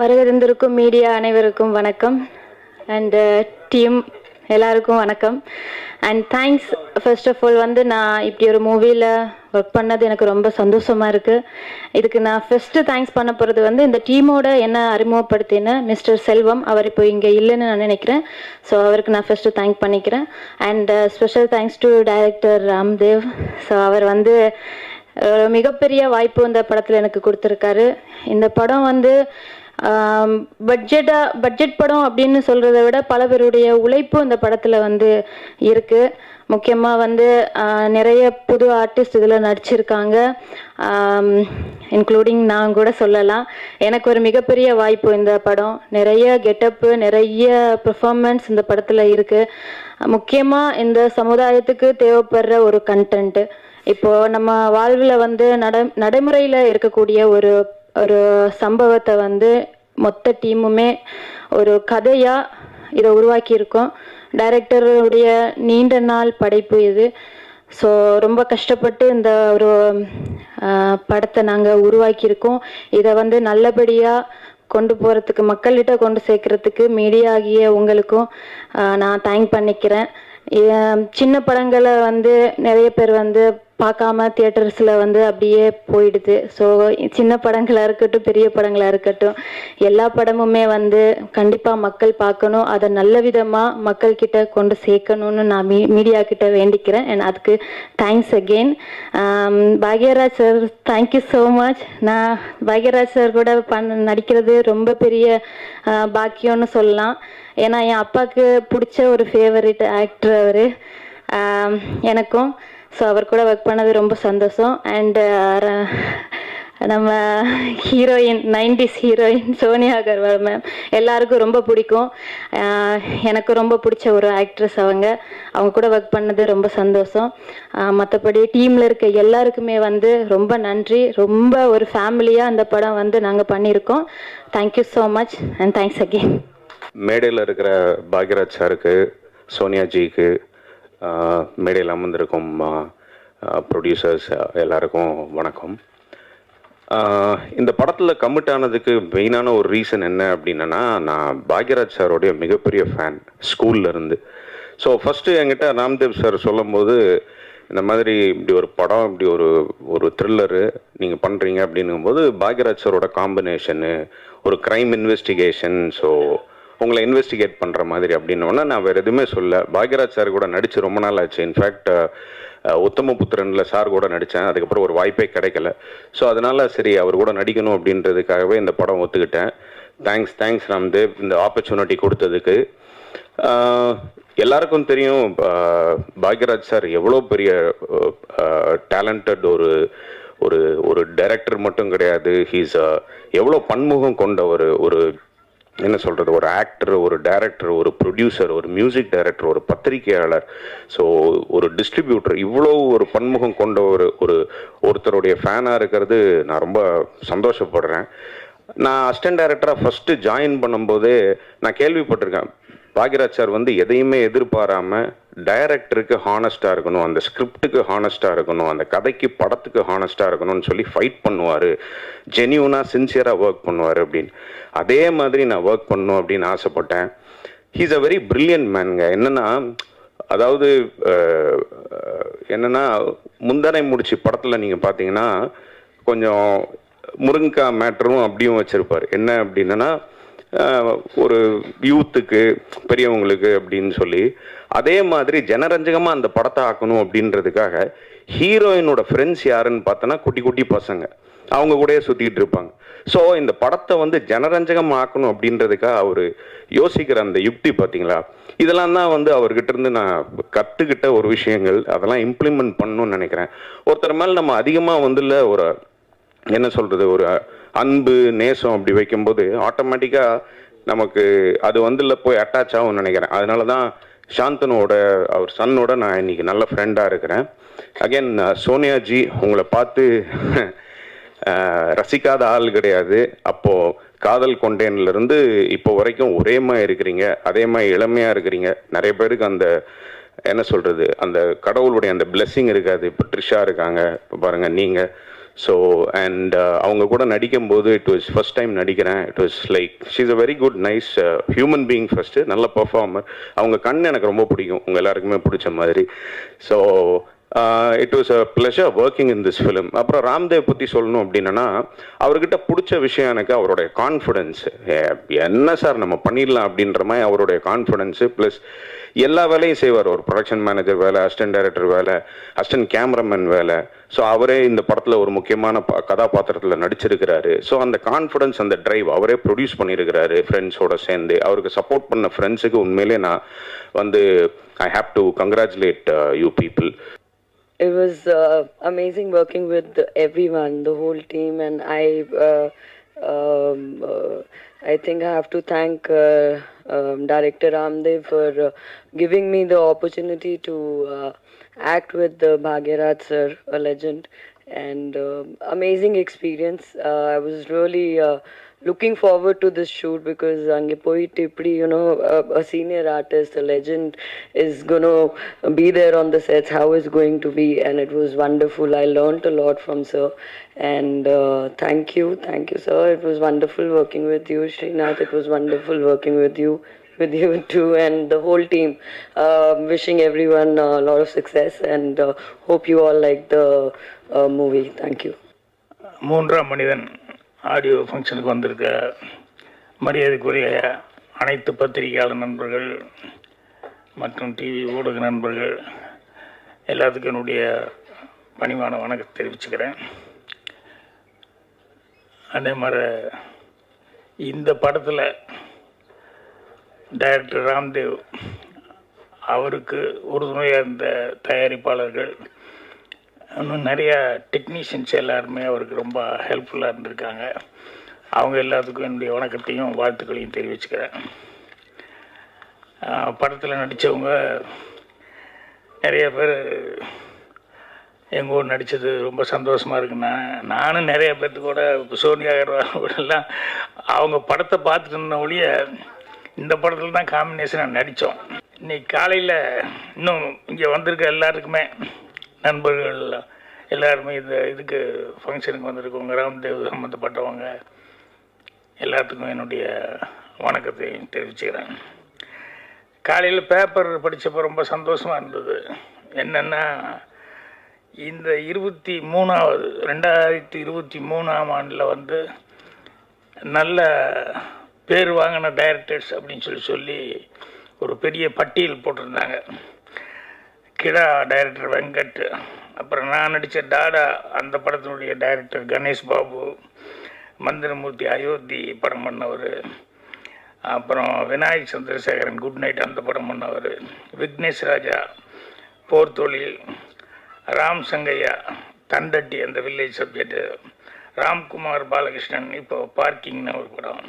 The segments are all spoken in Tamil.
வருகிறந்திருக்கும் மீடியா அனைவருக்கும் வணக்கம். அண்ட் டீம் uh, எல்லாருக்கும் வணக்கம். And thanks first of all வந்து நான் இப்படி ஒரு மூவியில் ஒர்க் பண்ணது எனக்கு ரொம்ப சந்தோஷமாக இருக்குது இதுக்கு நான் ஃபஸ்ட்டு தேங்க்ஸ் பண்ண போகிறது வந்து இந்த டீமோட என்ன அறிமுகப்படுத்தின மிஸ்டர் செல்வம் அவர் இப்போ இங்கே இல்லைன்னு நான் நினைக்கிறேன். ஸோ அவருக்கு நான் ஃபஸ்ட்டு தேங்க் பண்ணிக்கிறேன். And special thanks to director Ramdev so அவர் வந்து மிகப்பெரிய வாய்ப்பு இந்த படத்தில் எனக்கு கொடுத்துருக்காரு. இந்த படம் வந்து பட்ஜெட்டாக பட்ஜெட் படம் அப்படின்னு சொல்கிறத விட பல பேருடைய உழைப்பு இந்த படத்தில் வந்து இருக்குது முக்கியமாக வந்து நிறைய புது ஆர்டிஸ்ட் இதில் நடிச்சிருக்காங்க. இன்க்ளூடிங் நான் கூட சொல்லலாம். எனக்கு ஒரு மிகப்பெரிய வாய்ப்பு இந்த படம். நிறைய கெட்டப்பு நிறைய பெர்ஃபார்மன்ஸ் இந்த படத்தில் இருக்குது முக்கியமாக இந்த சமுதாயத்துக்கு தேவைப்படுற ஒரு கண்டென்ட்டு இப்போ நம்ம வாழ்வில் வந்து நட நடைமுறையில் இருக்கக்கூடிய ஒரு ஒரு சம்பவத்தை வந்து மொத்த டீமுமே ஒரு கதையாக இதை உருவாக்கியிருக்கோம். டைரக்டருடைய நீண்ட நாள் படைப்பு இது. ஸோ ரொம்ப கஷ்டப்பட்டு இந்த ஒரு படத்தை நாங்கள் உருவாக்கியிருக்கோம். இதை வந்து நல்லபடியாக கொண்டு போகிறதுக்கு மக்கள்கிட்ட கொண்டு சேர்க்கறதுக்கு மீடியா ஆகிய உங்களுக்கும் நான் தேங்க் பண்ணிக்கிறேன். சின்ன படங்களை வந்து நிறைய பேர் வந்து பார்க்காம தியேட்டர்ஸில் வந்து அப்படியே போயிடுது. ஸோ சின்ன படங்களாக இருக்கட்டும் பெரிய படங்களாக இருக்கட்டும் எல்லா படமுமே வந்து கண்டிப்பாக மக்கள் பார்க்கணும். அதை நல்ல விதமாக மக்கள்கிட்ட கொண்டு சேர்க்கணும்னு நான் மீ மீடியா கிட்ட வேண்டிக்கிறேன். அண்ட் அதுக்கு thanks again um, Bhagyaraj sir thank you so much நான் பாக்யராஜ் சார் கூட பண் நடிக்கிறது ரொம்ப பெரிய பாக்கியம்னு சொல்லலாம். ஏன்னா என் அப்பாவுக்கு பிடிச்ச ஒரு ஃபேவரட் ஆக்டர் அவர். எனக்கும் ஸோ அவர் கூட ஒர்க் பண்ணது ரொம்ப சந்தோஷம். அண்டு uh, நம்ம heroine nineties heroine Sonia Agarwal ma'am எல்லாருக்கும் ரொம்ப பிடிக்கும். Uh, எனக்கு ரொம்ப பிடிச்ச ஒரு ஆக்ட்ரஸ் அவங்க. அவங்க கூட ஒர்க் பண்ணது ரொம்ப சந்தோஷம். Uh, மற்றபடி டீமில் இருக்க எல்லாருக்குமே வந்து ரொம்ப நன்றி. ரொம்ப ஒரு ஃபேமிலியாக அந்த படம் வந்து நாங்கள் பண்ணியிருக்கோம். Thank you so much and thanks again மேடையில் இருக்கிற பாக்யராஜ் சாருக்கு சோனியா ஜிக்கு மேடையில் அமர்ந்திருக்கும் ப்ரொடியூசர்ஸ் எல்லாருக்கும் வணக்கம். இந்த படத்தில் கமிட் ஆனதுக்கு மெயினான ஒரு ரீசன் என்ன அப்படின்னா நான் பாக்யராஜ் சாரோடைய மிகப்பெரிய ஃபேன் ஸ்கூல்லேருந்து ஸோ ஃபஸ்ட்டு என்கிட்ட ராம்தேவ் சார் சொல்லும்போது இந்த மாதிரி இப்படி ஒரு படம் இப்படி ஒரு ஒரு த்ரில்லரு நீங்கள் பண்ணுறீங்க அப்படிங்கும்போது பாக்யராஜ் சாரோட காம்பினேஷனு ஒரு க்ரைம் இன்வெஸ்டிகேஷன் ஸோ உங்களை இன்வெஸ்டிகேட் பண்ணுற மாதிரி அப்படின்னோடனே நான் வேறு எதுவுமே சொல்ல பாக்யராஜ் சார் கூட நடித்து ரொம்ப நாள் ஆச்சு. இன்ஃபேக்ட் உத்தமபுத்திரனில் சார் கூட நடித்தேன் அதுக்கப்புறம் ஒரு வாய்ப்பே கிடைக்கல. ஸோ அதனால் சரி அவர் கூட நடிக்கணும் அப்படின்றதுக்காகவே இந்த படம் ஒத்துக்கிட்டேன். Thanks thanks Ramdev. இந்த ஆப்பர்ச்சுனிட்டி கொடுத்ததுக்கு. எல்லாருக்கும் தெரியும் பாக்யராஜ் சார் எவ்வளோ பெரிய டேலண்டட் ஒரு ஒரு ஒரு டைரக்டர் மட்டும் கிடையாது. ஹீஸ் எவ்வளோ பன்முகம் கொண்ட ஒரு ஒரு என்ன சொல்கிறது ஒரு ஆக்டர் ஒரு டைரக்டர் ஒரு ப்ரொடியூசர் ஒரு மியூசிக் டைரக்டர் ஒரு பத்திரிகையாளர். ஸோ ஒரு டிஸ்ட்ரிபியூட்டர் இவ்வளோ ஒரு பன்முகம் கொண்ட ஒரு ஒரு ஒருத்தருடைய ஃபேனாக இருக்கிறது நான் ரொம்ப சந்தோஷப்படுறேன். நான் அசிஸ்டன்ட் டைரக்டராக ஃபஸ்ட்டு ஜாயின் பண்ணும்போதே நான் கேள்விப்பட்டிருக்கேன். பாக்யராஜ் சார் வந்து எதையுமே எதிர்பாராம டைரக்டருக்கு ஹானஸ்ட்டாக இருக்கணும் அந்த ஸ்கிரிப்டுக்கு ஹானஸ்ட்டாக இருக்கணும் அந்த கதைக்கு படத்துக்கு ஹானஸ்டாக இருக்கணும்னு சொல்லி ஃபைட் பண்ணுவார். ஜென்யூனாக சின்சியராக ஒர்க் பண்ணுவார் அப்படின்னு. அதே மாதிரி நான் ஒர்க் பண்ணணும் அப்படின்னு ஆசைப்பட்டேன். ஹீஸ் அ வெரி பிரில்லியன்ட் மேனுங்க என்னன்னா அதாவது என்னென்னா என்னன்னா முந்தனை முடிச்சு படத்தில் நீங்கள் பார்த்தீங்கன்னா கொஞ்சம் முருங்கக்காய் மேட்டரும் அப்படியும் வச்சிருப்பார். என்ன அப்படின்னா ஒரு யூத்துக்கு பெரியவங்களுக்கு அப்படின்னு சொல்லி அதே மாதிரி ஜனரஞ்சகமாக அந்த படத்தை ஆக்கணும் அப்படின்றதுக்காக ஹீரோயினோட ஃப்ரெண்ட்ஸ் யாருன்னு பார்த்தோன்னா குட்டி குட்டி பசங்க. அவங்க கூடயே சுற்றிட்டு இருப்பாங்க. ஸோ இந்த படத்தை வந்து ஜனரஞ்சகம் ஆக்கணும் அப்படின்றதுக்காக அவர் யோசிக்கிற அந்த யுக்தி பார்த்தீங்களா? இதெல்லாம் தான் வந்து அவர்கிட்ட இருந்து நான் கற்றுக்கிட்ட ஒரு விஷயங்கள். அதெல்லாம் இம்ப்ளிமெண்ட் பண்ணணும்னு நினைக்கிறேன். ஒருத்தர் மேலே நம்ம அதிகமாக வந்துள்ள ஒரு என்ன சொல்கிறது ஒரு அன்பு நேசம் அப்படி வைக்கும்போது ஆட்டோமேட்டிக்காக நமக்கு அது வந்துல போய் அட்டாச் ஆகும்னு நினைக்கிறேன். அதனால தான் சாந்தனோட அவர் சன்னோட நான் இன்னைக்கு நல்ல ஃப்ரெண்டாக இருக்கிறேன். அகைன் சோனியாஜி உங்களை பார்த்து ரசிக்காத ஆள் கிடையாது. அப்போது காதல் கொண்டேன்லேருந்து இப்போ வரைக்கும் ஒரே மாதிரி இருக்கிறீங்க. அதே மாதிரி இளமையாக இருக்கிறீங்க. நிறைய பேருக்கு அந்த என்ன சொல்கிறது அந்த கடவுளுடைய அந்த பிளெஸ்ஸிங் இருக்காது. இப்போ ட்ரிஷா இருக்காங்க. இப்போ பாருங்கள் நீங்கள் ஸோ அண்ட் uh, அவங்க கூட நடிக்கும்போது இட் வாஸ் ஃபர்ஸ்ட் டைம் நடிக்கிறேன். It was like she's a very good nice human being first நல்ல பர்ஃபார்மர் அவங்க கண் எனக்கு ரொம்ப பிடிக்கும். உங்கள் எல்லாருக்குமே பிடிச்ச மாதிரி. So it was a pleasure working in this film அப்புறம் ராம்தேவ் பற்றி சொல்லணும் அப்படின்னா அவர்கிட்ட பிடிச்ச விஷயம் எனக்கு அவருடைய கான்ஃபிடென்ஸ் என்ன சார் நம்ம பண்ணிடலாம் அப்படின்ற மாதிரி அவருடைய கான்ஃபிடென்ஸு ப்ளஸ் எல்லா வேலையும் செய்வார். ஒரு ப்ரொடக்ஷன் மேனேஜர் வேலை அசிஸ்டன்ட் டைரக்டர் வேலை அசிஸ்டன்ட் கேமராமேன் வேலை. ஸோ அவரே இந்த படத்தில் ஒரு முக்கியமான ப கதாபாத்திரத்தில் நடிச்சிருக்கிறாரு. ஸோ அந்த கான்ஃபிடன்ஸ் அந்த டிரைவ் அவரே ப்ரொடியூஸ் பண்ணியிருக்கிறாரு ஃப்ரெண்ட்ஸோட சேர்ந்து. அவருக்கு சப்போர்ட் பண்ண ஃப்ரெண்ட்ஸுக்கு உண்மையிலே நான் வந்து I have to congratulate you people It was uh, amazing working with everyone, the whole team, and I, uh, um, uh, I think I have to thank uh, um, Director Ramdev for uh, giving me the opportunity to uh, act with uh, Bhagiraj sir, a legend, and um amazing experience. Uh, I was really Uh, looking forward to this shoot because அங்கே போயிட்டு இப்படி you know a, a senior artist a legend is going to be there on the sets how it's going to be and it was wonderful I learned a lot from sir and uh, thank you thank you sir it was wonderful working with you Srinath it was wonderful working with you with you too and the whole team uh, wishing everyone a lot of success and uh, hope you all like the uh, movie thank you மூன்றாம் மனிதன் ஆடியோ ஃபங்க்ஷனுக்கு வந்திருக்க மரியாதைக்குரிய அனைத்து பத்திரிகையாளர் நண்பர்கள் மற்றும் டிவி ஊடக நண்பர்கள் எல்லாத்துக்கும் என்னுடைய பணிவான வணக்கத்தை தெரிவிச்சுக்கிறேன். அதே மாதிரி இந்த படத்தில் டைரக்டர் ராம்தேவ் அவருக்கு உறுதுணையாக இருந்த தயாரிப்பாளர்கள் இன்னும் நிறையா டெக்னீஷியன்ஸ் எல்லாருமே அவருக்கு ரொம்ப ஹெல்ப்ஃபுல்லாக இருந்திருக்காங்க. அவங்க எல்லாத்துக்கும் என்னுடைய வணக்கத்தையும் வாழ்த்துக்களையும் தெரிவிச்சுக்கிறேன். படத்தில் நடித்தவங்க நிறைய பேர் எங்கள் ஊர் நடித்தது ரொம்ப சந்தோஷமாக இருக்குண்ணா நானும் நிறைய பேர்த்து கூட சோனியா அகர்வால் அவங்க படத்தை பார்த்துட்டு இருந்த ஒழிய இந்த படத்தில் தான் காம்பினேஷனாக நடித்தோம் இன்னைக்கு காலையில் இன்னும் இங்கே வந்திருக்க எல்லாருக்குமே நண்பர்கள் எல்லாருமே இந்த இதுக்கு ஃபங்க்ஷனுக்கு வந்திருக்கவங்க ராம்தேவ் சம்மந்தப்பட்டவங்க எல்லாத்துக்கும் என்னுடைய வணக்கத்தை தெரிவிச்சுக்கிறேன். காலையில் பேப்பர் படித்தப்போ ரொம்ப சந்தோஷமாக இருந்தது. என்னென்னா இந்த இருபத்தி மூணாவது ரெண்டாயிரத்தி இருபத்தி மூணாம் ஆண்டில் வந்து நல்ல பேர் வாங்கின டைரக்டர்ஸ் அப்படின்னு சொல்லி சொல்லி ஒரு பெரிய பட்டியல் போட்டிருந்தாங்க. கிடா டைரக்டர் வெங்கட் அப்புறம் நான் நடித்த டாடா அந்த படத்தினுடைய டைரக்டர் கணேஷ் பாபு மந்திரமூர்த்தி அயோத்தி படம் பண்ணவர் அப்புறம் விநாயக் சந்திரசேகரன் குட் நைட் அந்த படம் பண்ணவர் விக்னேஷ் ராஜா போர் தொழில் ராம் சங்கையா தண்டட்டி அந்த வில்லேஜ் சப்ஜெக்டு ராம்குமார் பாலகிருஷ்ணன் இப்போ பார்க்கிங்னு ஒரு படம்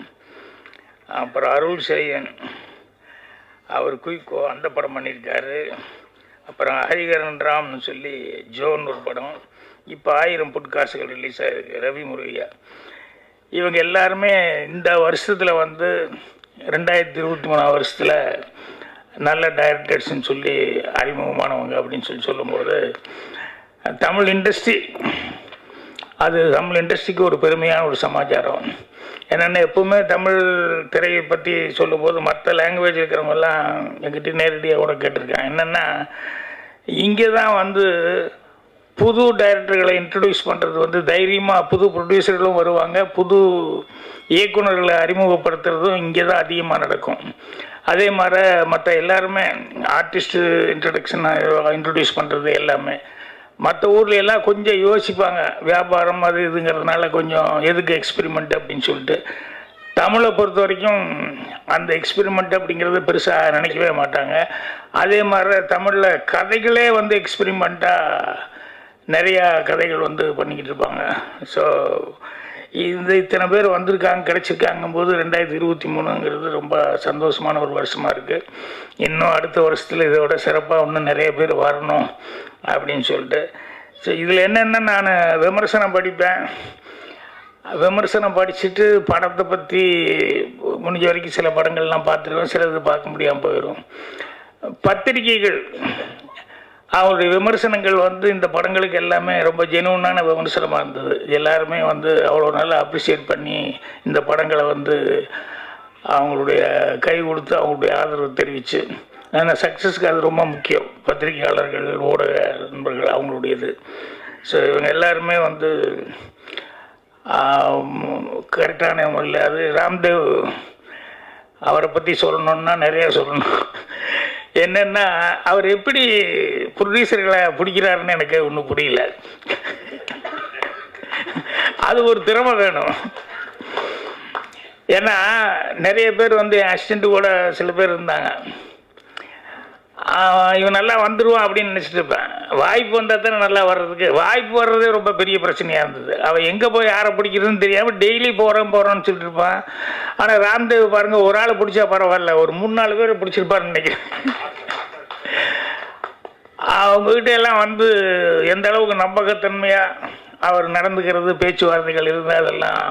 அப்புறம் அருள் செழியன் அவர் குயிக்கோ அந்த படம் பண்ணியிருக்காரு. அப்புறம் ஹரிகரன் ராம்னு சொல்லி ஜோன் ஒரு படம். இப்போ ஆயிரம் புட்காசுகள் ரிலீஸ் ஆகிருக்கு ரவி முருகையா. இவங்க எல்லாருமே இந்த வருஷத்தில் வந்து ரெண்டாயிரத்தி இருபத்தி மூணாம் வருஷத்தில் நல்ல டைரக்டர்ஸ்ன்னு சொல்லி அறிமுகமானவங்க அப்படின்னு சொல்லி சொல்லும்போது தமிழ் இண்டஸ்ட்ரி அது தமிழ் இண்டஸ்ட்ரிக்கு ஒரு பெருமையான ஒரு சமாச்சாரம். என்னென்னா எப்போவுமே தமிழ் திரையை பற்றி சொல்லும்போது மற்ற லாங்குவேஜ் இருக்கிறவங்கெல்லாம் எங்கிட்ட நேரடியாக கூட கேட்டிருக்காங்க. என்னென்னா இங்கே தான் வந்து புது டைரக்டர்களை இன்ட்ரடியூஸ் பண்ணுறது வந்து தைரியமாக புது ப்ரொடியூசர்களும் வருவாங்க புது இயக்குநர்களை அறிமுகப்படுத்துறதும் இங்கே தான் அதிகமாக நடக்கும். அதே மாதிரி மற்ற எல்லாருமே ஆர்டிஸ்ட்டு இன்ட்ரடக்ஷன் இன்ட்ரடியூஸ் பண்ணுறது எல்லாமே. மற்ற ஊரில் எல்லாம் கொஞ்சம் யோசிப்பாங்க வியாபாரம் அது இதுங்கிறதுனால கொஞ்சம் எதுக்கு எக்ஸ்பெரிமெண்ட் அப்படின்னு சொல்லிட்டு. தமிழை பொறுத்த வரைக்கும் அந்த எக்ஸ்பெரிமெண்ட் அப்படிங்கிறது பெருசாக நினைக்கவே மாட்டாங்க. அதே மாதிரி தமிழில் கதைகளே வந்து எக்ஸ்பெரிமெண்ட்டாக நிறையா கதைகள் வந்து பண்ணிக்கிட்டு இருப்பாங்க. ஸோ இந்த இத்தனை பேர் வந்திருக்காங்க கிடச்சிருக்காங்கும் போது ரெண்டாயிரத்தி இருபத்தி மூணுங்கிறது ரொம்ப சந்தோஷமான ஒரு வருஷமாக இருக்குது இன்னும் அடுத்த வருஷத்தில் இதோட சிறப்பாக இன்னும் நிறைய பேர் வரணும் அப்படின்னு சொல்லிட்டு. ஸோ இதில் என்னென்ன நான் விமர்சனம் படிப்பேன். விமர்சனம் படிச்சுட்டு படத்தை பற்றி முடிஞ்ச வரைக்கும் சில படங்கள்லாம் பார்த்துருவேன் சிலது பார்க்க முடியாமல் போயிடும் பத்திரிகைகள் அவருடைய விமர்சனங்கள் வந்து இந்த படங்களுக்கு எல்லாமே ரொம்ப ஜெனுவனான விமர்சனமாக இருந்தது. எல்லாருமே வந்து அவ்வளோ நல்லா அப்ரிஷியேட் பண்ணி இந்த படங்களை வந்து அவங்களுடைய கை கொடுத்து அவங்களுடைய ஆதரவு தெரிவித்து ஆனால் சக்ஸஸ்க்கு அது ரொம்ப முக்கியம். பத்திரிகையாளர்கள் ஊடக நண்பர்கள் அவங்களுடையது. ஸோ இவங்க எல்லாருமே வந்து கரெக்டான முறையில் அது ராம்தேவ் அவரை பற்றி சொல்லணுன்னா நிறையா சொல்லணும். என்னென்னா அவர் எப்படி ப்ரொடியூசர்களை பிடிக்கிறாருன்னு எனக்கு ஒன்றும் புரியல. அது ஒரு திறமை வேணும். ஏன்னா நிறைய பேர் வந்து அசிஸ்டண்ட் கூட சில பேர் இருந்தாங்க. இவன் நல்லா வந்துடுவான் அப்படின்னு நினச்சிட்டு இருப்பேன். வாய்ப்பு வந்தால் தானே நல்லா வர்றதுக்கு. வாய்ப்பு வர்றதே ரொம்ப பெரிய பிரச்சனையாக இருந்தது. அவன் எங்கே போய் யாரை பிடிக்கிறதுன்னு தெரியாமல் டெய்லி போகிறோம் போகிறோன்னு சொல்லிட்டு இருப்பான். ஆனால் ராம்தேவ் பாருங்கள் ஒரு ஆளை பிடிச்சா பரவாயில்ல. ஒரு மூணு நாலு பேர் பிடிச்சிருப்பாருன்னு நினைக்கிறேன். அவங்ககிட்ட எல்லாம் வந்து எந்த அளவுக்கு நம்பகத்தன்மையாக அவர் நடந்துக்கிறது பேச்சுவார்த்தைகள் இருந்தால் அதெல்லாம்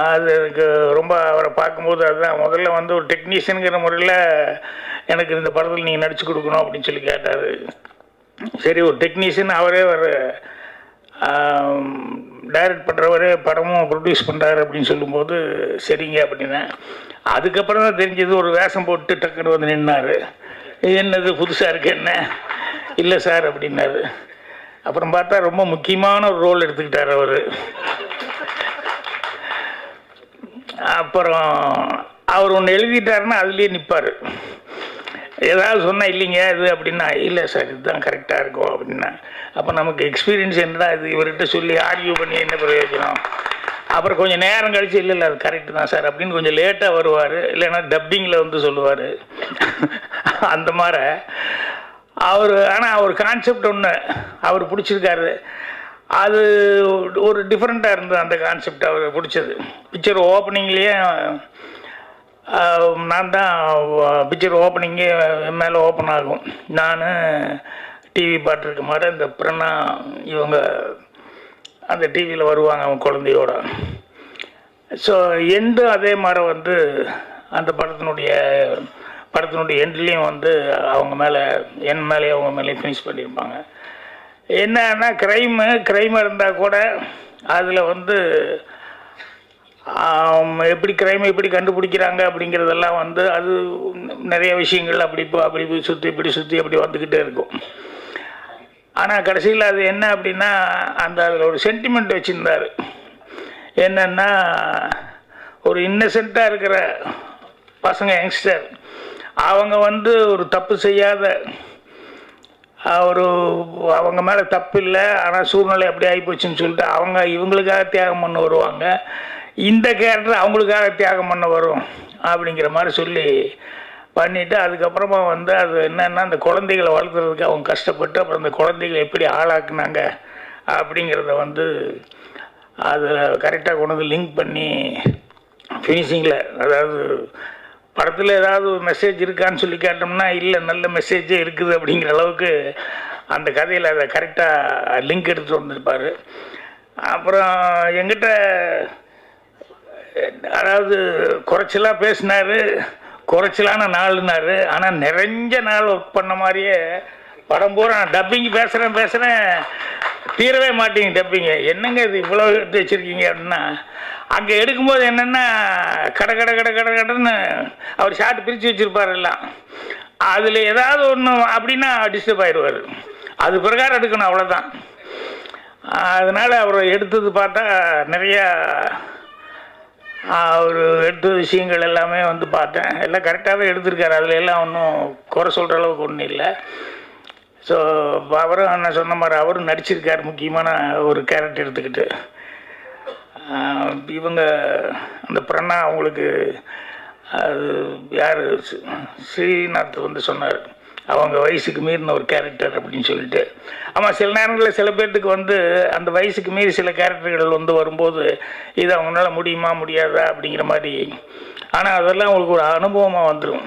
அது எனக்கு ரொம்ப அவரை பார்க்கும்போது அதுதான். முதல்ல வந்து ஒரு டெக்னீஷியனுங்கிற முறையில் எனக்கு இந்த படத்தில் நீங்கள் நடிச்சு கொடுக்கணும் அப்படின்னு சொல்லி கேட்டார். சரி ஒரு டெக்னீஷியன் அவரே வர டைரக்ட் பண்ணுறவரே படமும் ப்ரொடியூஸ் பண்ணுறாரு அப்படின்னு சொல்லும்போது சரிங்க அப்படின்னா அதுக்கப்புறம் தான் தெரிஞ்சது ஒரு வேஷம் போட்டு டக்குன்னு வந்து நின்னார். என்னது புதுசாக இருக்கு என்ன? இல்லை சார் அப்படின்னாரு. அப்புறம் பார்த்தா ரொம்ப முக்கியமான ஒரு ரோல் எடுத்துக்கிட்டார் அவர். அப்புறம் அவர் ஒன்று எழுதிட்டாருன்னா அதுலேயே நிற்பார் ஏதாவது சொன்னால் இல்லைங்க இது அப்படின்னா இல்லை சார் இதுதான் கரெக்டாக இருக்கும் அப்படின்னா. அப்போ நமக்கு எக்ஸ்பீரியன்ஸ் என்னடா இது? இவர்கிட்ட சொல்லி ஆர்கியூ பண்ணி என்ன பிரயோஜனம்? அப்புறம் கொஞ்சம் நேரம் கழிச்சு இல்லை இல்லை அது கரெக்டு தான் சார் அப்படின்னு கொஞ்சம் லேட்டாக வருவார். இல்லைன்னா டப்பிங்கில் வந்து சொல்லுவார். அந்த மாதிரி அவர் ஆனால் அவர் கான்செப்ட் ஒன்று அவர் பிடிச்சிருக்காரு. அது ஒரு டிஃப்ரெண்ட்டாக இருந்தது அந்த கான்செப்ட் அவர் பிடிச்சது. பிக்சர் ஓப்பனிங்லேயே நான் தான் பிக்சர் ஓப்பனிங்கே மேலே ஓப்பன் ஆகும். நான் டிவி பார்த்துருக்க மாதிரி இந்த பிரணா இவங்க அந்த டிவியில் வருவாங்க அவங்க குழந்தையோட. ஸோ எண்டு அதே மாதிரி வந்து அந்த படத்தினுடைய படத்தினுடைய எண்ட்லேயும் வந்து அவங்க மேலே என் மேலேயும் அவங்க மேலேயும் ஃபினிஷ் பண்ணியிருப்பாங்க. என்னன்னா க்ரைமு க்ரைம் இருந்தால் கூட அதில் வந்து எப்படி க்ரைமை எப்படி கண்டுபிடிக்கிறாங்க அப்படிங்கிறதெல்லாம் வந்து அது நிறைய விஷயங்கள் அப்படி இப்போ அப்படி போய் சுற்றி இப்படி சுற்றி அப்படி வந்துக்கிட்டே இருக்கும். ஆனால் கடைசியில் அது என்ன அப்படின்னா அந்த அதில் ஒரு சென்டிமெண்ட் வச்சுருந்தார். என்னென்னா ஒரு இன்னசென்ட்டாக இருக்கிற பசங்க யங்ஸ்டர் அவங்க வந்து ஒரு தப்பு செய்யாத ஒரு அவங்க மேலே தப்பு இல்லை ஆனால் சூழ்நிலை அப்படி ஆகிப்போச்சுன்னு சொல்லிட்டு அவங்க இவங்களுக்காக தியாகம் பண்ண வருவாங்க. இந்த கேரக்டர் அவங்களுக்காக தியாகம் பண்ண வரும் அப்படிங்கிற மாதிரி சொல்லி பண்ணிவிட்டு அதுக்கப்புறமா வந்து அது என்னென்னா அந்த குழந்தைகளை வளர்த்துறதுக்கு அவங்க கஷ்டப்பட்டு அப்புறம் அந்த குழந்தைகளை எப்படி ஆளாக்குனாங்க அப்படிங்கிறத வந்து அதில் கரெக்டாக கொண்டு வந்து லிங்க் பண்ணி ஃபினிஷிங்கில் அதாவது படத்தில் ஏதாவது ஒரு மெசேஜ் இருக்கான்னு சொல்லி கேட்டோம்னா இல்லை நல்ல மெசேஜே இருக்குது அப்படிங்கிற அளவுக்கு அந்த கதையில் அதை கரெக்டாக லிங்க் எடுத்துகிட்டு வந்திருப்பார். அப்புறம் எங்கிட்ட அதாவது குறைச்சலாக பேசினார் குறைச்சலான நாள்னாரு. ஆனால் நிறைஞ்ச நாள் ஒர்க் பண்ண மாதிரியே படம் பூரா டப்பிங் பேசுகிறேன் பேசுகிறேன் தீரவே மாட்டேங்க டப்பிங்க என்னங்க இது இவ்வளோ எடுத்து வச்சுருக்கீங்க அப்படின்னா? அங்கே எடுக்கும்போது என்னென்னா கட கட கட கட கடன்னு அவர் ஷார்ட் பிரித்து வச்சுருப்பார் எல்லாம். அதில் ஏதாவது ஒன்று அப்படின்னா டிஸ்டர்ப் ஆயிடுவார். அது பிரகாரம் எடுக்கணும் அவ்வளோதான் அதனால் அவர் எடுத்தது பார்த்தா நிறையா அவர் எடுத்த விஷயங்கள் எல்லாமே வந்து பார்த்தேன். எல்லாம் கரெக்டாகவே எடுத்திருக்காரு. அதில் எல்லாம் ஒன்றும் குறை சொல்கிற அளவுக்கு ஒன்றும் இல்லை. ஸோ அவரும் நான் சொன்ன மாதிரி அவரும் நடிச்சிருக்கார். முக்கியமான ஒரு கேரக்டர் எடுத்துக்கிட்டு. இவங்க அந்த பிரணா அவங்களுக்கு அது யார்? ஸ்ரீநாத் வந்து சொன்னார். அவங்க வயசுக்கு மீறின ஒரு கேரக்டர் அப்படின்னு சொல்லிட்டு. ஆமாம் சில நேரங்களில் சில பேர்த்துக்கு வந்து அந்த வயசுக்கு மீறி சில கேரக்டர்கள் வந்து வரும்போது இது அவங்களால முடியுமா முடியாதா அப்படிங்கிற மாதிரி. ஆனால் அதெல்லாம் அவங்களுக்கு ஒரு அனுபவமாக வந்துடும்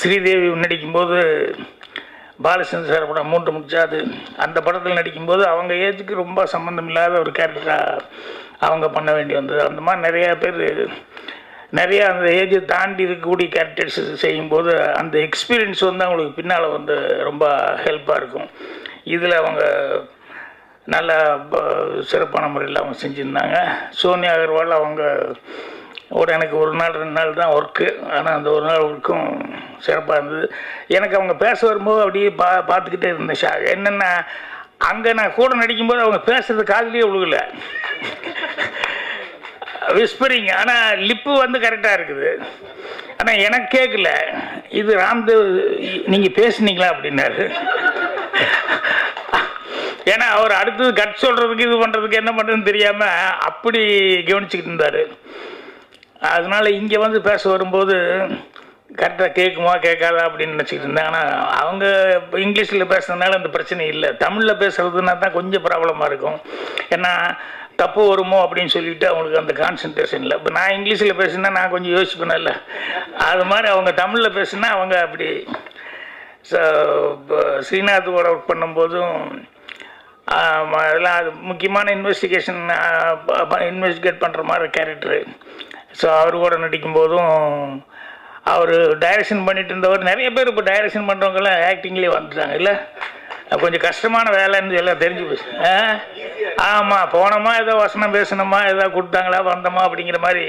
ஸ்ரீதேவி நடிக்கும்போது பாலச்சந்திர சார் படம் மூன்று முடிச்சாது அந்த படத்தில் நடிக்கும்போது அவங்க ஏஜுக்கு ரொம்ப சம்மந்தம் இல்லாத ஒரு கேரக்டராக அவங்க பண்ண வேண்டி வந்தது. அந்த மாதிரி நிறையா பேர் நிறைய அந்த ஏஜை தாண்டி இருக்கக்கூடிய கேரக்டர்ஸ் செய்யும்போது அந்த எக்ஸ்பீரியன்ஸ் வந்து அவங்களுக்கு பின்னால் வந்து ரொம்ப ஹெல்ப்பாக இருக்கும். இதில் அவங்க நல்ல ப- சிறப்பான முறையில் அவங்க செஞ்சுருந்தாங்க. சோனியா அகர்வால் அவங்க ஒரு எனக்கு ஒரு நாள் ரெண்டு நாள் தான் ஒர்க்கு ஆனால் அந்த ஒரு நாள் ஒர்க்கும் சிறப்பாக இருந்தது. எனக்கு அவங்க பேச வரும்போது அப்படியே பா பார்த்துக்கிட்டே இருந்தேன் ஷா என்னென்னா அங்கே நான் கூட நடிக்கும்போது அவங்க பேசுறது காதலியே விழுகலை. விஸ்பரிங். ஆனால் லிப்பு வந்து கரெக்டாக இருக்குது. ஆனால் எனக்கு கேட்கல இது ராம்தேவ் நீங்கள் பேசுனீங்களா அப்படின்னாரு. ஏன்னா அவர் அடுத்தது கட் சொல்கிறதுக்கு இது பண்ணுறதுக்கு என்ன பண்ணுறதுன்னு தெரியாமல் அப்படி கவனிச்சுக்கிட்டு இருந்தார். அதனால் இங்கே வந்து பேச வரும்போது கரெக்டாக கேட்குமா கேட்காதா அப்படின்னு நினச்சிக்கிட்டு இருந்தேன். ஆனால் அவங்க இப்போ இங்கிலீஷில் பேசுறதுனால அந்த பிரச்சனை இல்லை. தமிழில் பேசுகிறதுனா தான் கொஞ்சம் ப்ராப்ளமாக இருக்கும். ஏன்னா தப்பு வருமோ அப்படின்னு சொல்லிட்டு அவங்களுக்கு அந்த கான்சன்ட்ரேஷன் இல்லை இப்போ நான் இங்கிலீஷில் பேசுனா நான் கொஞ்சம் யோசிப்பேன்ல அது மாதிரி அவங்க தமிழில் பேசுனா அவங்க அப்படி ஸோ ஸ்ரீநாத் கூட ஒர்க் பண்ணும்போதும் அதெல்லாம் அது முக்கியமான இன்வெஸ்டிகேஷன் இன்வெஸ்டிகேட் பண்ணுற மாதிரி கேரக்டரு ஸோ அவர் கூட நடிக்கும்போதும் அவர் டைரக்ஷன் பண்ணிட்டு இருந்தவர் நிறைய பேர் இப்போ டைரக்ஷன் பண்ணுறவங்கெல்லாம் ஆக்டிங்லேயே வந்துட்டாங்க இல்லை? கொஞ்சம் கஷ்டமான வேலைன்னு எல்லாம் தெரிஞ்சு போச்சு. ஆ? ஆமாம் போனோமா ஏதோ வசனம் பேசணுமா ஏதோ கொடுத்தாங்களா வந்தோமா அப்படிங்கிற மாதிரி.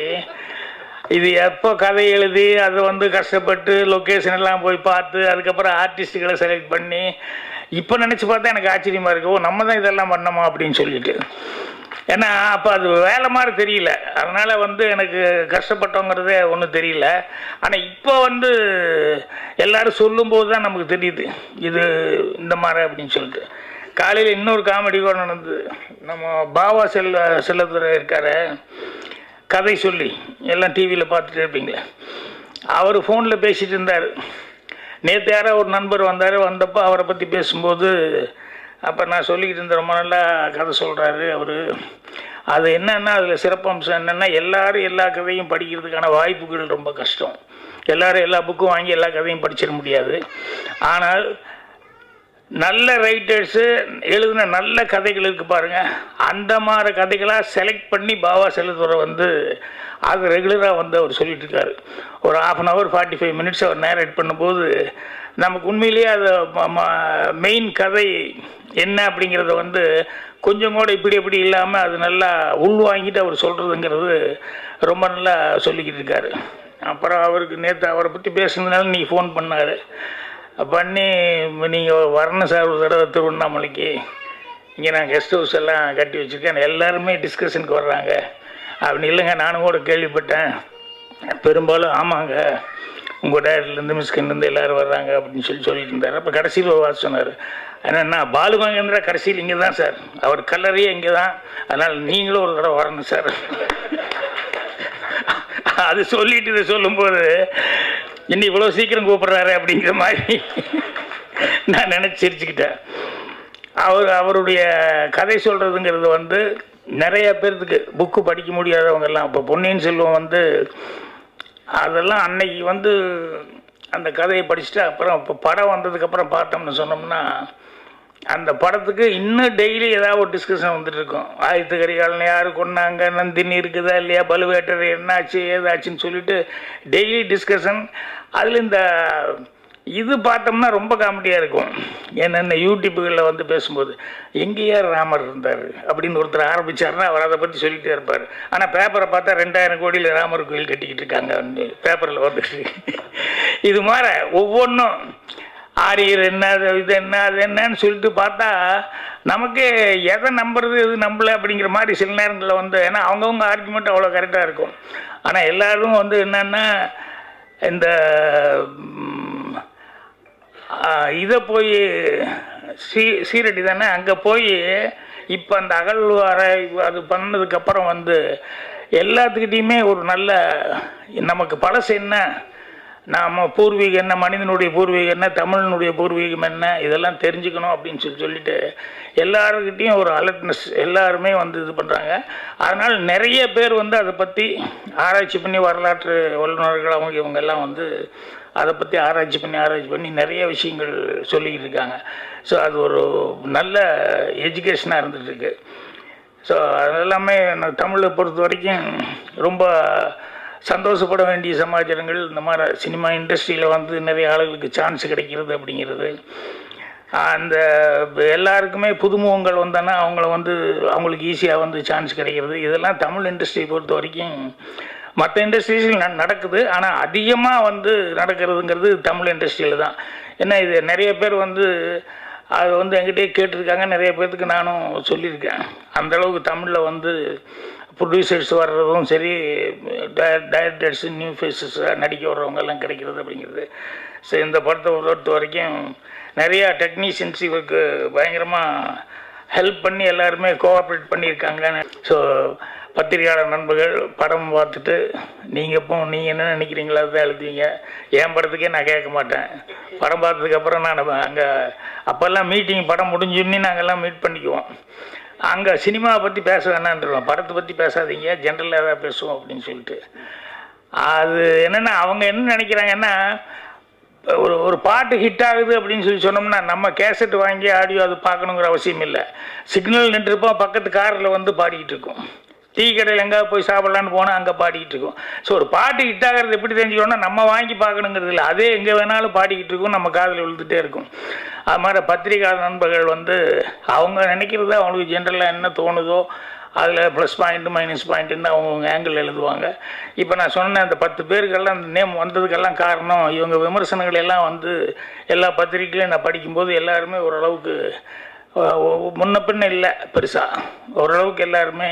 இது எப்போ கதை எழுதி அது வந்து கஷ்டப்பட்டு லொக்கேஷன் எல்லாம் போய் பார்த்து அதுக்கப்புறம் ஆர்டிஸ்ட்டுகளை செலக்ட் பண்ணி இப்போ நினச்சி பார்த்தா எனக்கு ஆச்சரியமாக இருக்கு. ஓ நம்ம தான் இதெல்லாம் பண்ணோமா அப்படின்னு சொல்லிட்டு. ஏன்னா அப்போ அது வேலை மாதிரி தெரியல. அதனால் வந்து எனக்கு கஷ்டப்பட்டோங்கிறதே ஒன்றும் தெரியல. ஆனால் இப்போ வந்து எல்லோரும் சொல்லும்போது தான் நமக்கு தெரியுது. இது இந்த மாதிரி அப்படின்னு சொல்லிட்டு. காலையில் இன்னொரு காமெடி கூட நடந்தது. நம்ம பாவா செல்ல செல்லத்துறை இருக்கார் கதை சொல்லி எல்லாம் டிவியில் பார்த்துட்டு இருப்பீங்களே. அவர் ஃபோனில் பேசிகிட்டு இருந்தார். நேற்று யாரோ ஒரு நண்பர் வந்தார். வந்தப்போ அவரை பற்றி பேசும்போது அப்போ நான் சொல்லிக்கிட்டு இருந்தேன் ரொம்ப நல்லா கதை சொல்கிறாரு அவர். அது என்னென்னா அதில் சிறப்பம்சம் என்னென்னா எல்லாரும் எல்லா கதையும் படிக்கிறதுக்கான வாய்ப்புகள் ரொம்ப கஷ்டம். எல்லோரும் எல்லா புக்கும் வாங்கி எல்லா கதையும் படிச்சிட முடியாது. ஆனால் நல்ல ரைட்டர்ஸு எழுதின நல்ல கதைகள் இருக்குது பாருங்க. அந்த மாதிரி கதைகளாக செலக்ட் பண்ணி பாபா செலுத்துறை வந்து அது ரெகுலராக வந்து அவர் சொல்லிட்டு ஒரு half an hour forty five minutes our narrate பண்ணும்போது நமக்கு உண்மையிலேயே அது மெயின் கதை என்ன அப்படிங்கிறத வந்து கொஞ்சம் கூட இப்படி இப்படி இல்லாமல் அது நல்லா உள்வாங்கிட்டு அவர் சொல்கிறதுங்கிறது ரொம்ப நல்லா சொல்லிக்கிட்டு இருக்காரு. அப்புறம் அவருக்கு நேற்று அவரை பற்றி பேசுனதுனால நீங்கள் ஃபோன் பண்ணார் பண்ணி நீங்கள் வரணும் சார் ஒரு தடவை திருவண்ணாமலைக்கு. இங்கே நான் கெஸ்ட் ஹவுஸ் எல்லாம் கட்டி வச்சுருக்கேன். எல்லாருமே டிஸ்கஷனுக்கு வர்றாங்க. அப்படின்னு இல்லைங்க நானும் கூட கேள்விப்பட்டேன். பெரும்பாலும் ஆமாங்க. உங்கள் டேரக்டர்லேருந்து மிஸ்கின்லேருந்து எல்லோரும் வர்றாங்க அப்படின்னு சொல்லி சொல்லிட்டு இருந்தார். அப்போ கடைசியில் ஒரு வாசி சொன்னார். என்னென்னா பாலு கடைசியில் இங்கே தான் சார் அவர் கல்லறையே இங்கே தான் அதனால் நீங்களும் ஒரு தடவை வரணும் சார் அது சொல்லிட்டு இதை சொல்லும்போது இன்னும் இவ்வளோ சீக்கிரம் கூப்பிட்றாரு அப்படிங்கிற மாதிரி நான் நினச்சி சிரிச்சுக்கிட்டேன். அவர் அவருடைய கதை சொல்கிறதுங்கிறது வந்து நிறைய பேர்த்துக்கு புக்கு படிக்க முடியாதவங்க எல்லாம் இப்போ பொன்னியின் செல்வம் வந்து அதெல்லாம் அன்னைக்கு வந்து அந்த கதையை படிச்சுட்டு அப்புறம் இப்போ படம் வந்ததுக்கப்புறம் பார்த்தோம்னு சொன்னோம்னா அந்த படத்துக்கு இன்னும் டெய்லி ஏதாவது ஒரு டிஸ்கஷன் வந்துட்டு இருக்கும். ஆயுத்த கரிகாலன் யார் கொண்டாங்க நந்தினி இருக்குதா இல்லையா? பலுவேட்டர் என்னாச்சு? ஏதாச்சுன்னு சொல்லிட்டு டெய்லி டிஸ்கஷன் அதில் இந்த இது பார்த்தோம்னா ரொம்ப காமெடியாக இருக்கும். என்னென்ன யூடியூப்புகளில் வந்து பேசும்போது எங்கேயார் ராமர் இருந்தார் அப்படின்னு ஒருத்தர் ஆரம்பிச்சாருன்னா அவர் அதை பற்றி சொல்லிகிட்டே இருப்பார். ஆனால் பேப்பரை பார்த்தா ரெண்டாயிரம் கோடியில் ராமர் கோயில் கட்டிக்கிட்டு இருக்காங்க பேப்பரில் வந்துட்டு இது மாதிரி ஒவ்வொன்றும் ஆரியர் என்ன இது என்ன அது என்னன்னு சொல்லிட்டு பார்த்தா நமக்கு எதை நம்புறது எது நம்பல அப்படிங்கிற மாதிரி சில நேரங்களில் வந்து ஏன்னா அவங்கவுங்க ஆர்குமெண்ட் அவ்வளோ கரெக்டாக இருக்கும். ஆனால் எல்லோரும் வந்து என்னென்னா இந்த இதை போய் சீ சீரடி தானே? அங்கே போய் இப்போ அந்த அகழ்வாரை அது பண்ணதுக்கப்புறம் வந்து எல்லாத்துக்கிட்டேயுமே ஒரு நல்ல நமக்கு பழசு என்ன? நாம் பூர்வீகம் என்ன மனிதனுடைய பூர்வீகம் என்ன தமிழனுடைய பூர்வீகம் என்ன இதெல்லாம் தெரிஞ்சுக்கணும் அப்படின்னு சொல்லி சொல்லிட்டு எல்லாருக்கிட்டேயும் ஒரு அலர்ட்னஸ் எல்லாருமே வந்து இது பண்ணுறாங்க அதனால் நிறைய பேர் வந்து அதை பற்றி ஆராய்ச்சி பண்ணி வரலாற்று வல்லுநர்கள் அவங்க இவங்கெல்லாம் வந்து அதை பற்றி ஆராய்ச்சி பண்ணி ஆராய்ச்சி பண்ணி நிறைய விஷயங்கள் சொல்லிக்கிட்டு இருக்காங்க. ஸோ அது ஒரு நல்ல எஜுகேஷனாக இருந்துகிட்ருக்கு ஸோ அதெல்லாமே நான் தமிழை பொறுத்த வரைக்கும் ரொம்ப சந்தோஷப்பட வேண்டிய சமாச்சாரங்கள். இந்த மாதிரி சினிமா இண்டஸ்ட்ரியில் வந்து நிறைய ஆளுகளுக்கு சான்ஸ் கிடைக்கிறது அப்படிங்கிறது. அந்த எல்லாருக்குமே புதுமுகங்கள் வந்தோன்னா அவங்கள வந்து அவங்களுக்கு ஈஸியாக வந்து சான்ஸ் கிடைக்கிறது. இதெல்லாம் தமிழ் இண்டஸ்ட்ரி பொறுத்த வரைக்கும் மற்ற இண்டஸ்ட்ரீஸில் நடக்குது. ஆனால் அதிகமாக வந்து நடக்கிறதுங்கிறது தமிழ் இண்டஸ்ட்ரியில் தான். ஏன்னா இது நிறைய பேர் வந்து அது வந்து என்கிட்டயே கேட்டிருக்காங்க. நிறைய பேர்த்துக்கு நானும் சொல்லியிருக்கேன். அந்த அளவுக்கு தமிழில் வந்து ப்ரொடியூசர்ஸ் வர்றதும் சரி டைரக்டர்ஸ் நியூ ஃபேஸஸ் நடிக்க வர்றவங்க எல்லாம் கிடைக்கிறது அப்படிங்கிறது. ஸோ இந்த படத்தை பொறுத்த வரைக்கும் நிறையா டெக்னீஷியன்ஸ் இவருக்கு பயங்கரமாக ஹெல்ப் பண்ணி எல்லாருமே கோஆப்ரேட் பண்ணியிருக்காங்க ஸோ பத்திரிகையாளர் நண்பர்கள் படம் பார்த்துட்டு நீங்கள் இப்போ நீங்கள் என்ன நினைக்கிறீங்களோ அதுதான் எழுதுவீங்க. என் படத்துக்கே நான் கேட்க மாட்டேன். படம் பார்த்ததுக்கப்புறம் நான் அங்கே அப்போல்லாம் மீட்டிங் படம் முடிஞ்சுன்னு நாங்கள்லாம் மீட் பண்ணிக்குவோம். அங்கே சினிமாவை பற்றி பேச வேணான்றோம் படத்தை பற்றி பேசாதீங்க ஜென்ரலாக ஏதாவது பேசுவோம் அப்படின்னு சொல்லிட்டு. அது என்னென்னா அவங்க என்ன நினைக்கிறாங்கன்னா ஒரு ஒரு பாட்டு ஹிட் ஆகுது அப்படின்னு சொல்லி சொன்னோம்னா நம்ம கேசட் வாங்கி ஆடியோ அது பார்க்கணுங்கிற அவசியம் இல்லை. சிக்னல் நின்றுருப்போம் பக்கத்து காரில் வந்து பாடிக்கிட்டு இருக்கோம். டீ கடையில் எங்கேயாவது போய் சாப்பிட்லான்னு போனால் அங்கே பாடிக்கிட்டு இருக்கோம். ஸோ ஒரு பாட்டு ஹிட் ஆகிறது எப்படி தெரிஞ்சுக்கணும்னா நம்ம வாங்கி பார்க்கணுங்கிறது இல்லை. அதே எங்கே வேணாலும் பாடிக்கிட்டு இருக்கும் நம்ம காதில் விழுந்துகிட்டே இருக்கும். அது மாதிரி பத்திரிகையாளர் நண்பர்கள் வந்து அவங்க நினைக்கிறது அவங்களுக்கு ஜென்ரலாக என்ன தோணுதோ அதில் ப்ளஸ் பாயிண்ட்டு மைனஸ் பாயிண்ட்டுன்னு அவங்கவுங்க ஆங்கிள் எழுதுவாங்க. இப்போ நான் சொன்ன அந்த பத்து பேருக்கெல்லாம் அந்த நேம் வந்ததுக்கெல்லாம் காரணம் இவங்க விமர்சனங்கள் எல்லாம் வந்து எல்லா பத்திரிக்கையிலையும் நான் படிக்கும்போது எல்லாருமே ஓரளவுக்கு முன்ன பின்ன இல்லை பெருசாக ஓரளவுக்கு எல்லாருமே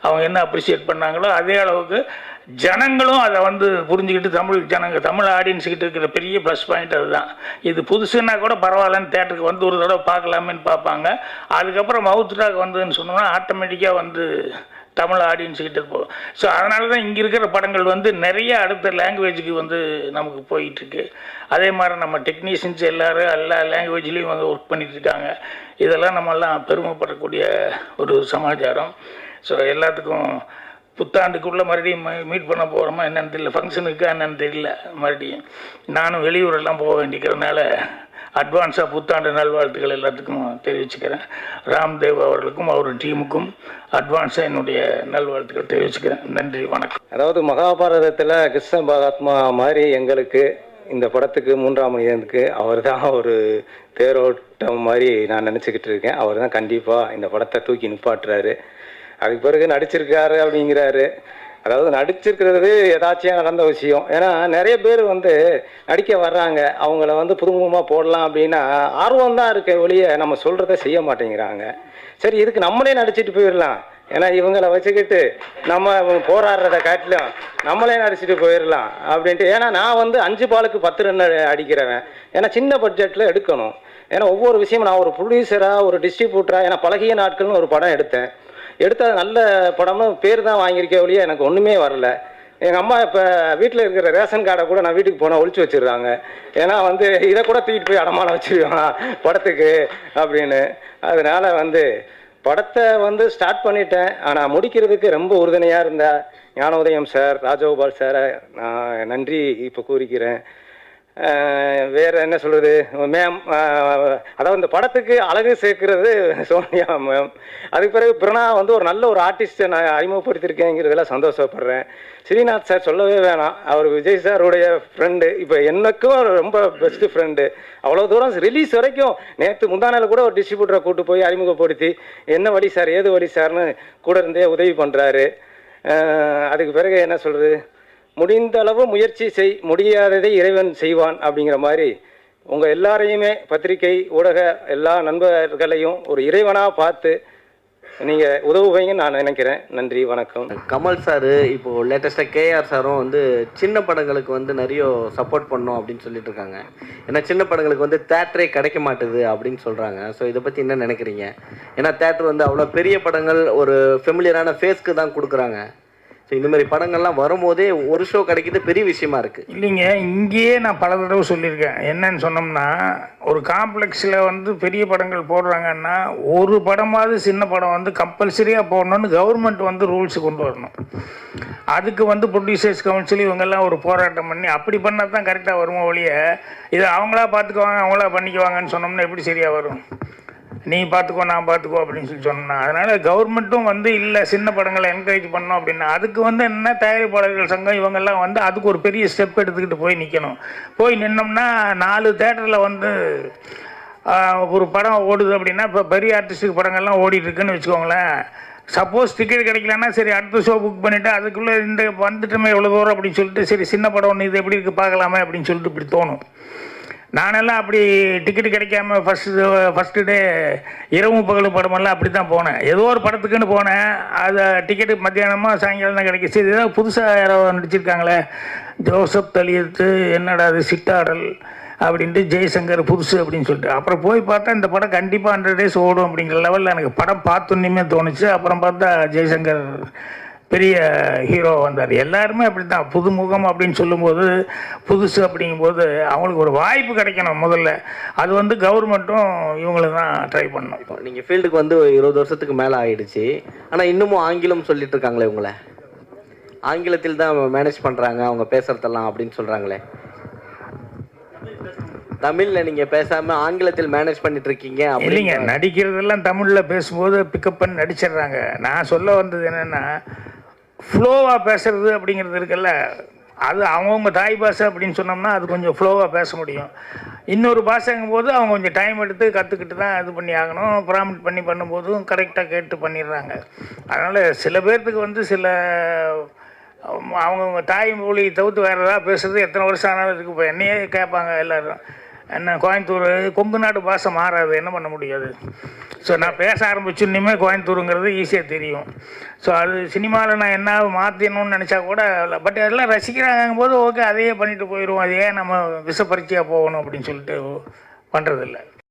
அவங்க என்ன அப்ரிஷியேட் பண்ணாங்களோ அதே அளவுக்கு ஜனங்களும் அதை வந்து புரிஞ்சுக்கிட்டு தமிழ் ஜனங்க தமிழ் ஆடியன்ஸுக்கிட்ட இருக்கிற பெரிய ப்ளஸ் பாயிண்ட் அதுதான். இது புதுசுன்னா கூட பரவாயில்லன்னு தேட்டருக்கு வந்து ஒரு தடவை பார்க்கலாமேன்னு பார்ப்பாங்க. அதுக்கப்புறம் மவுத் டாக் வந்ததுன்னு சொன்னோம்னா ஆட்டோமேட்டிக்காக வந்து தமிழ் ஆடியன்ஸுக்கிட்ட போகும் ஸோ அதனால தான் இங்கே இருக்கிற படங்கள் வந்து நிறைய அடுத்த லாங்குவேஜுக்கு வந்து நமக்கு போயிட்டுருக்கு. அதே மாதிரி நம்ம டெக்னீஷியன்ஸ் எல்லோரும் எல்லா லாங்குவேஜ்லேயும் வந்து ஒர்க் பண்ணிகிட்ருக்காங்க இருக்காங்க. இதெல்லாம் நம்மெல்லாம் பெருமைப்படக்கூடிய ஒரு சமாச்சாரம். ஸோ எல்லாத்துக்கும் புத்தாண்டுக்குள்ளே மறுபடியும் மீட் பண்ண போகிறோமா என்னன்னு தெரியல. ஃபங்க்ஷனுக்கா என்னென்னு தெரியல. மறுபடியும் நானும் வெளியூரெல்லாம் போக வேண்டிக்கிறதுனால அட்வான்ஸாக புத்தாண்டு நல்வாழ்த்துக்கள் எல்லாத்துக்கும் தெரிவிச்சுக்கிறேன். ராம்தேவ் அவர்களுக்கும் அவர் டீமுக்கும் அட்வான்ஸாக என்னுடைய நல்வாழ்த்துக்கள் தெரிவிச்சுக்கிறேன். நன்றி வணக்கம். அதாவது மகாபாரதத்தில் கிருஷ்ண பகாத்மா மாதிரி எங்களுக்கு இந்த படத்துக்கு மூன்றாம் மனிதனுக்கு அவர் தான் ஒரு தேரோட்டம் மாதிரி நான் நினச்சிக்கிட்டு இருக்கேன். அவர் தான் கண்டிப்பாக இந்த படத்தை தூக்கி நிப்பாட்டுறாரு. அதுக்கு பிறகு நடிச்சிருக்காரு அப்படிங்கிறாரு. அதாவது நடிச்சிருக்கிறது எதாச்சியாக நடந்த விஷயம். ஏன்னா நிறைய பேர் வந்து நடிக்க வர்றாங்க. அவங்கள வந்து புதுமுகமாக போடலாம் அப்படின்னா ஆர்வம் தான் இருக்க ஒழிய நம்ம சொல்கிறத செய்ய மாட்டேங்கிறாங்க. சரி இதுக்கு நம்மளே நடிச்சிட்டு போயிடலாம். ஏன்னா இவங்கள வச்சுக்கிட்டு நம்ம போராடுறத காட்டிலும் நம்மளே நடிச்சிட்டு போயிடலாம் அப்படின்ட்டு. ஏன்னா நான் வந்து அஞ்சு பாலுக்கு பத்து ரன் அடிக்கிறவன். ஏன்னா சின்ன பட்ஜெட்டில் எடுக்கணும். ஏன்னா ஒவ்வொரு விஷயமும் நான் ஒரு ப்ரொடியூசராக ஒரு டிஸ்ட்ரிபியூட்டராக ஏன்னா பழகிய நாட்கள்னு ஒரு படம் எடுத்தேன். எடுத்த நல்ல படமும் பேர் தான் வாங்கியிருக்கே ஒழிய எனக்கு ஒன்றுமே வரல. எங்கள் அம்மா இப்போ வீட்டில் இருக்கிற ரேஷன் கார்டை கூட நான் வீட்டுக்கு போனால் ஒழிச்சு வச்சிடுறாங்க. ஏன்னா வந்து இதை கூட தூக்கிட்டு போய் அடமானம் வச்சுருவான் படத்துக்கு அப்படின்னு. அதனால் வந்து படத்தை வந்து ஸ்டார்ட் பண்ணிட்டேன். ஆனால் முடிக்கிறதுக்கு ரொம்ப உறுதுணையாக இருந்த ஞானோதயம் சார் ராஜகோபால் சாரை நான் நன்றி இப்போ கூறிக்கிறேன். வேறு என்ன சொல்கிறது மேம் அதாவது இந்த படத்துக்கு அழகு சேர்க்கிறது சோனியா மேம். அதுக்கு பிறகு பிரணா வந்து ஒரு நல்ல ஒரு ஆர்டிஸ்ட்டை நான் அறிமுகப்படுத்தியிருக்கேங்கிறதுல சந்தோஷப்படுறேன். ஸ்ரீநாத் சார் சொல்லவே வேணாம். அவர் விஜய் சாருடைய ஃப்ரெண்டு இப்போ எனக்கும் ரொம்ப பெஸ்ட் ஃப்ரெண்டு அவ்வளோ தூரம் ரிலீஸ் வரைக்கும் நேற்று முந்தானால கூட ஒரு டிஸ்ட்ரிபியூட்டரை கூட்டு போய் அறிமுகப்படுத்தி என்ன வழி சார் ஏது வழி சார்னு கூட இருந்தே உதவி பண்ணுறாரு அதுக்கு பிறகு என்ன சொல்கிறது முடிந்த அளவு முயற்சி செய் முடியாததை இறைவன் செய்வான் அப்படிங்கிற மாதிரி உங்கள் எல்லாரையுமே பத்திரிகை ஊடக எல்லா நண்பர்களையும் ஒரு இறைவனாக பார்த்து நீங்கள் உதவுவீங்கன்னு நான் நினைக்கிறேன். நன்றி வணக்கம். கமல் சார் இப்போ லேட்டஸ்ட்டாக கேஆர் சாரும் வந்து சின்ன படங்களுக்கு வந்து நிறைய சப்போர்ட் பண்ணோம் அப்படின்னு சொல்லிட்டு இருக்காங்க. ஏன்னா சின்ன படங்களுக்கு வந்து தேட்டரே கிடைக்க மாட்டுது அப்படின்னு சொல்கிறாங்க ஸோ இதை பற்றி என்ன நினைக்கிறீங்க? ஏன்னா தேட்டர் வந்து அவ்வளோ பெரிய படங்கள் ஒரு ஃபெமிலியரான ஃபேஸ்க்கு தான் கொடுக்குறாங்க. ஸோ இந்த மாதிரி படங்கள்லாம் வரும்போதே ஒரு ஷோ கிடைக்கிறது பெரிய விஷயமா இருக்குது இல்லைங்க இங்கேயே நான் பல தடவை சொல்லியிருக்கேன். என்னன்னு சொன்னோம்னா ஒரு காம்ப்ளெக்ஸில் வந்து பெரிய படங்கள் போடுறாங்கன்னா ஒரு படமாவது சின்ன படம் வந்து கம்பல்சரியாக போடணும்னு கவர்மெண்ட் வந்து ரூல்ஸ் கொண்டு வரணும். அதுக்கு வந்து ப்ரொடியூசர்ஸ் கவுன்சில் இவங்கெல்லாம் ஒரு போராட்டம் பண்ணி அப்படி பண்ணால் தான் கரெக்டாக வருமோ ஒழிய இதை அவங்களா பார்த்துக்குவாங்க அவங்களா பண்ணிக்குவாங்கன்னு சொன்னோம்னா எப்படி சரியாக வரும்? நீ பார்த்துக்கோ நான் பார்த்துக்கோ அப்படின்னு சொல்லி சொன்னோம்னா அதனால் கவர்மெண்ட்டும் வந்து இல்லை சின்ன படங்களை என்கரேஜ் பண்ணோம் அப்படின்னா அதுக்கு வந்து என்ன தயாரிப்பாளர்கள் சங்கம் இவங்கெல்லாம் வந்து அதுக்கு ஒரு பெரிய ஸ்டெப் எடுத்துக்கிட்டு போய் நிற்கணும் போய் நின்னோம்னா நாலு தேட்டரில் வந்து ஒரு படம் ஓடுது அப்படின்னா இப்போ பெரிய ஆர்டிஸ்டுக்கு படங்கள்லாம் ஓடிட்டுருக்குன்னு வச்சுக்கோங்களேன். சப்போஸ் டிக்கெட் கிடைக்கலன்னா சரி அடுத்த ஷோ புக் பண்ணிவிட்டு அதுக்குள்ளே இந்த வந்துட்டோமே எவ்வளோ தூரம் அப்படின்னு சொல்லிட்டு சரி சின்ன படம் ஒன்று இது எப்படி இருக்குது பார்க்கலாமே அப்படின்னு சொல்லிட்டு இப்படி தோணும். நானெல்லாம் அப்படி டிக்கெட் கிடைக்காம ஃபஸ்ட்டு ஃபஸ்ட்டு டே இரவு பகல் படமெல்லாம் அப்படி தான் போனேன். ஏதோ ஒரு படத்துக்குன்னு போனேன். அதை டிக்கெட்டு மத்தியானமாக சாயங்காலம் தான் கிடைக்கும் சரி புதுசாக யாரோ நடிச்சிருக்காங்களே? ஜோசப் தலியத்து என்னடா அது சிட்டாடல் அப்படின்ட்டு ஜெய்சங்கர் புதுசு அப்படின்னு சொல்லிட்டு. அப்புறம் போய் பார்த்தா இந்த படம் கண்டிப்பாக ஹண்ட்ரட் டேஸ் ஓடும் அப்படிங்கிற லெவலில் எனக்கு படம் பார்த்தோன்னே தோணுச்சு. அப்புறம் பார்த்தா ஜெய்சங்கர் பெரிய ஹீரோ வந்தார். எல்லாருமே அப்படி தான் புதுமுகம் அப்படின்னு சொல்லும்போது புதுசு அப்படிங்கும்போது அவங்களுக்கு ஒரு வாய்ப்பு கிடைக்கணும் முதல்ல. அது வந்து கவர்மெண்ட்டும் இவங்களுக்கு தான் ட்ரை பண்ணணும். இப்போ நீங்கள் ஃபீல்டுக்கு வந்து இருபது வருஷத்துக்கு மேலே ஆயிடுச்சு. ஆனால் இன்னமும் ஆங்கிலம் சொல்லிட்டு இருக்காங்களே உங்களை ஆங்கிலத்தில் தான் மேனேஜ் பண்ணுறாங்க அவங்க பேசுறதெல்லாம் அப்படின்னு சொல்கிறாங்களே தமிழில் நீங்கள் பேசாமல் ஆங்கிலத்தில் மேனேஜ் பண்ணிட்டு இருக்கீங்க இல்லைங்க. நடிக்கிறதெல்லாம் தமிழில் பேசும்போது பிக்கப் பண்ணி நடிச்சிடுறாங்க. நான் சொல்ல வந்தது என்னென்னா ஃப்ளோவாக பேசுகிறது அப்படிங்கிறது இருக்குல்ல அது அவங்கவுங்க தாய் பாஷை அப்படின்னு சொன்னோம்னா அது கொஞ்சம் ஃப்ளோவாக பேச முடியும். இன்னொரு பாஷைங்கும் போது அவங்க கொஞ்சம் டைம் எடுத்து கற்றுக்கிட்டு தான் இது பண்ணி ஆகணும் ப்ராமிட் பண்ணி பண்ணும்போதும் கரெக்டாக கேட்டு பண்ணிடுறாங்க. அதனால் சில பேர்த்துக்கு வந்து சில அவங்கவுங்க தாய் மொழியை தவிர்த்து வேறு ஏதாவது பேசுறது எத்தனை வருஷம் ஆனாலும் இருக்குது இப்போ என்னையே கேட்பாங்க எல்லாரும். என்ன கோயம்புத்தூர் கொங்கு நாடு பாஷை மாறாது என்ன பண்ண முடியாது? ஸோ நான் பேச ஆரம்பிச்சுன்னுமே கோயம்புத்தூருங்கிறது ஈஸியாக தெரியும். ஸோ அது சினிமாவில் நான் என்ன மாற்றணும்னு நினச்சா கூட பட் எல்லாம் ரசிக்கிறாங்க போது ஓகே அதையே பண்ணிட்டு போயிடுவோம் அதையே நம்ம விஷப்பரிச்சியாக போகணும் அப்படின்னு சொல்லிட்டு பண்ணுறதில்ல